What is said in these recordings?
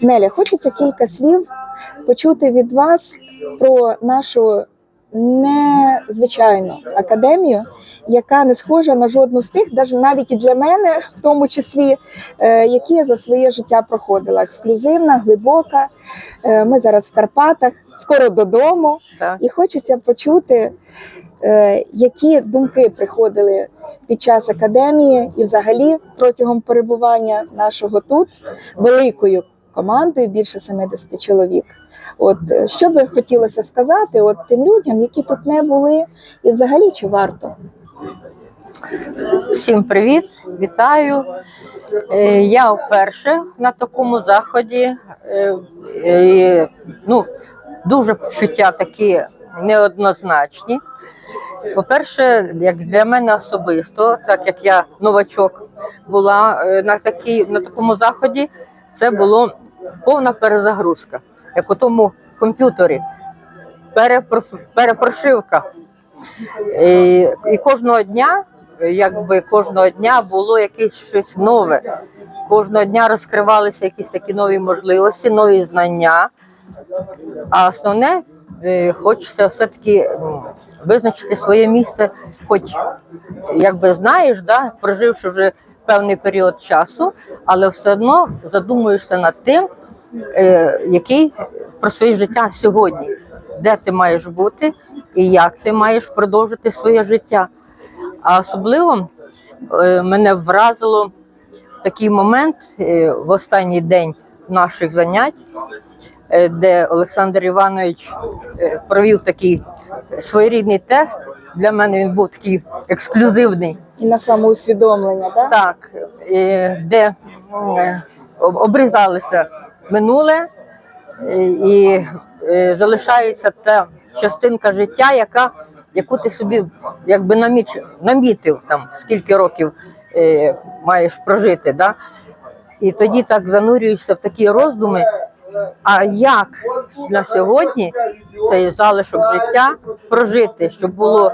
Неля, хочеться кілька слів почути від вас про нашу незвичайну академію, яка не схожа на жодну з тих, навіть навіть і для мене, в тому числі, е, які я за своє життя проходила. Ексклюзивна, глибока. Е, Ми зараз в Карпатах, скоро додому. Так. І хочеться почути, е, які думки приходили під час академії і взагалі протягом перебування нашого тут великою командою, більше 70 чоловік. От е, що би хотілося сказати от тим людям, які тут не були, і взагалі чи варто? Всім привіт, вітаю. Е, Я вперше на такому заході. Е, Ну, дуже почуття такі неоднозначні. По-перше, як для мене особисто, так як я новачок була на, такій, на такому заході, це було повна перезагрузка, як у тому комп'ютері. Перепрошивка. І, і кожного дня, якби кожного дня було якесь щось нове. Кожного дня розкривалися якісь такі нові можливості, нові знання. А основне, е, хочеться все-таки визначити своє місце, хоч якби знаєш, да, проживши вже певний період часу, але все одно задумуєшся над тим, який про своє життя сьогодні, де ти маєш бути і як ти маєш продовжити своє життя. А особливо е, мене вразило такий момент е, в останній день наших занять, е, де Олександр Іванович е, провів такий своєрідний тест. Для мене він був такий ексклюзивний. І на самоусвідомлення? Так, е, де е, об- обрізалося минуле і е, залишається та частинка життя, яка, яку ти собі якби наміт, намітив там, скільки років е, маєш прожити. Да? І тоді так занурюєшся в такі роздуми. А як на сьогодні цей залишок життя прожити, щоб було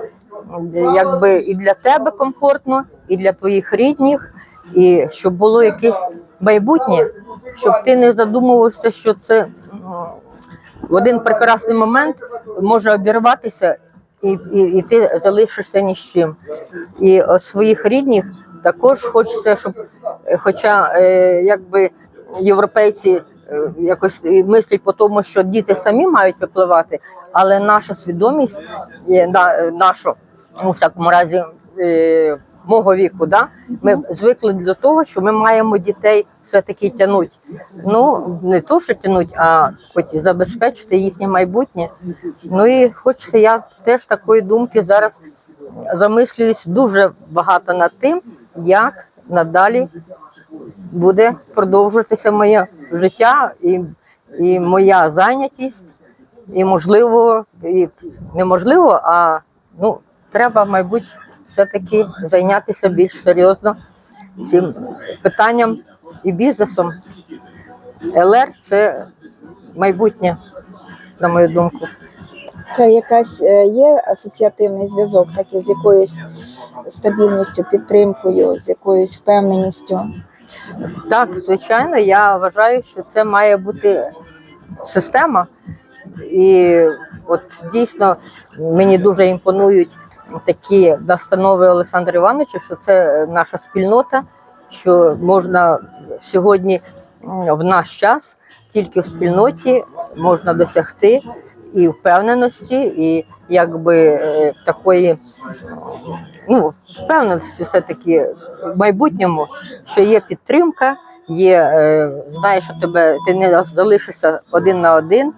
якби і для тебе комфортно, і для твоїх рідних, і щоб було якесь майбутнє, щоб ти не задумувався, що це в один прекрасний момент може обірватися, і, і, і ти залишишся ні з чим. І своїх рідних також хочеться, щоб, е, хоча е, якби європейці е, якось мислять по тому, що діти самі мають випливати, але наша свідомість є, на, е, наша, ну, в всякому разі, е, мого віку, да? ми звикли до того, що ми маємо дітей все-таки тягнути. Ну, не то, що тягнуть, а хоч забезпечити їхнє майбутнє. Ну і хочеться, я теж такої думки зараз замислююсь дуже багато над тим, як надалі буде продовжуватися моє життя і, і моя зайнятість, і можливо, і неможливо, а ну, треба, мабуть, все-таки зайнятися більш серйозно цим питанням і бізнесом. ЛР це майбутнє, на мою думку. Це якась е, є асоціативний зв'язок, такий з якоюсь стабільністю, підтримкою, з якоюсь впевненістю. Так, звичайно, я вважаю, що це має бути система. І от дійсно мені дуже імпонують такі настанови Олександра Івановича, що це наша спільнота, що можна сьогодні в наш час тільки в спільноті можна досягти і впевненості, і якби е, такої ну, впевненості все-таки в майбутньому, що є підтримка, є, е, знаєш, що тебе ти не залишишся один на один.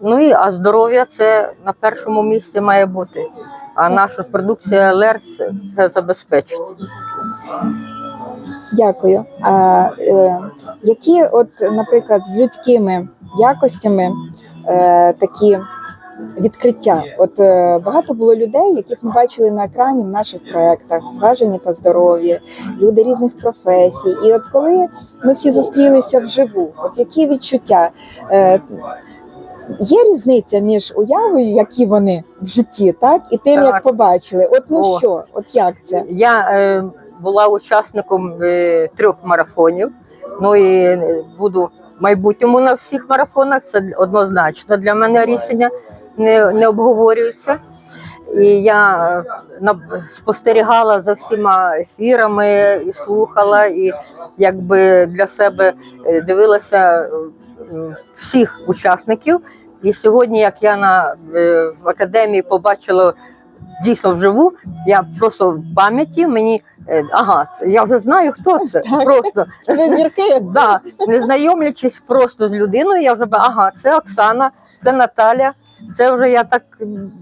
Ну і а здоров'я це на першому місці має бути. А наша продукція ЛР це, забезпечить. Дякую. А е, які, от, наприклад, з людськими якостями е, такі відкриття? От е, багато було людей, яких ми бачили на екрані в наших проєктах, зважені та здорові, люди різних професій. І от коли ми всі зустрілися вживу, от які відчуття? Е, Є різниця між уявою, які вони в житті, так і тим, як побачили. От ну О. що, от як це? Я е, була учасником е, трьох марафонів Ну і е, буду в майбутньому на всіх марафонах. Це однозначно для мене рішення не, не обговорюється. І я е, на- спостерігала за всіма ефірами і слухала, і якби для себе е, дивилася е, всіх учасників. І сьогодні, як я на е, в академії побачила дійсно вживу, я просто в пам'яті мені е, ага, я вже знаю, хто це. Так. Просто зірки. да, не знайомлячись просто з людиною, я вже ага, це Оксана, це Наталя. Це вже я так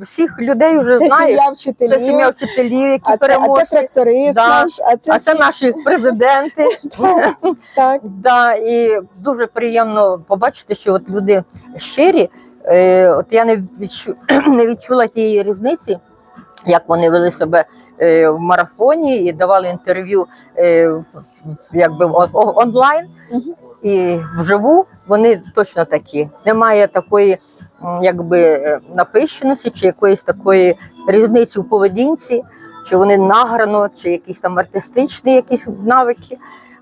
всіх людей вже Це знаю. сім'я вчителів. Це сім'я вчителів, які а, це, а це тракторист Да. наш, а це, А це всі- наші президенти. Так, так. Да, і дуже приємно побачити, що от люди щирі. Е, от я не відчу, не відчула тієї різниці, як вони вели себе е, в марафоні і давали інтерв'ю е, якби онлайн і вживу. Вони точно такі. Немає такої, якби е, напищеності чи якоїсь такої різниці в поведінці, чи вони награно, чи якісь там артистичні якісь навики.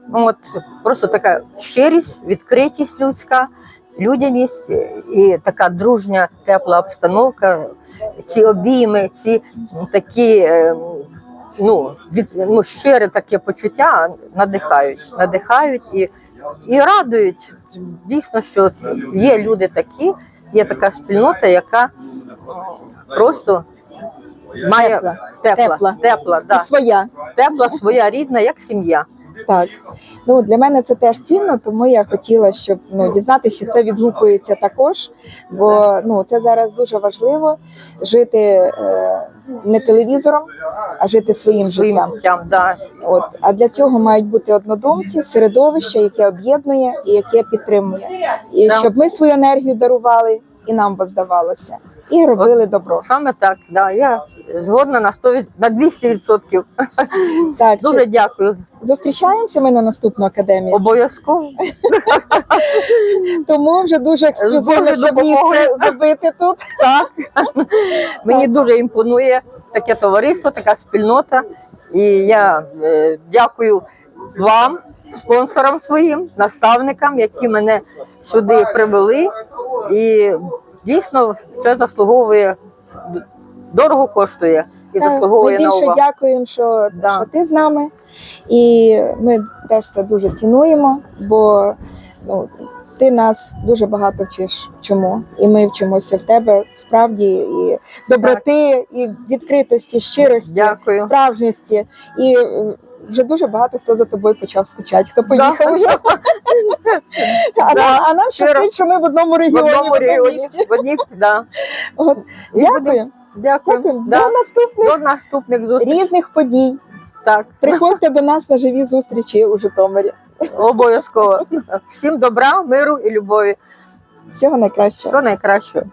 Ну, От просто така щирість, відкритість людська, людяність і така дружня, тепла обстановка. Ці обійми, ці такі е, ну, від, ну, щире таке почуття надихають, надихають і, і радують. Дійсно, що є люди такі, є така спільнота, яка просто має Тепла. тепла, Тепла. І да, своя. тепла своя рідна, як сім'я. Так. Ну, для мене це теж цінно, тому я хотіла, щоб ну, дізнатися, що це відгукується також. Бо ну, це зараз дуже важливо жити е, не телевізором, а жити своїм своїм життям. життям. Да. От. А для цього мають бути однодумці, середовище, яке об'єднує і яке підтримує. І Да. щоб ми свою енергію дарували і нам воздавалося, і робили добро. Саме так, да. я згодна на 100, на 200%. Так, Дуже чи- дякую. зустрічаємося ми на наступну академію. Обов'язково. Тому вже дуже ексклюзивно, щоб місце забити тут. Так. Мені дуже імпонує таке товариство, така спільнота. І я е, дякую вам, спонсорам своїм, наставникам, які мене сюди привели. І дійсно це заслуговує дорого коштує і Так, заслуговує Ми на більше увагу. дякуємо, що, Да. що ти з нами, і ми теж це дуже цінуємо, бо ну, ти нас дуже багато вчиш чому, і ми вчимося в тебе справді і доброти, і відкритості, щирості, Дякую. справжності. І вже дуже багато хто за тобою почав скучати, хто поїхав вже. А, нам, а нам щастить, що ми в одному регіоні, в одному місті. в одній, да. Дякую. До наступних До наступних зустрічей. різних подій. Так, Приходьте до нас на живі зустрічі у Житомирі. обов'язково. Всім добра, миру і любові. Всього найкращого. Всього найкращого.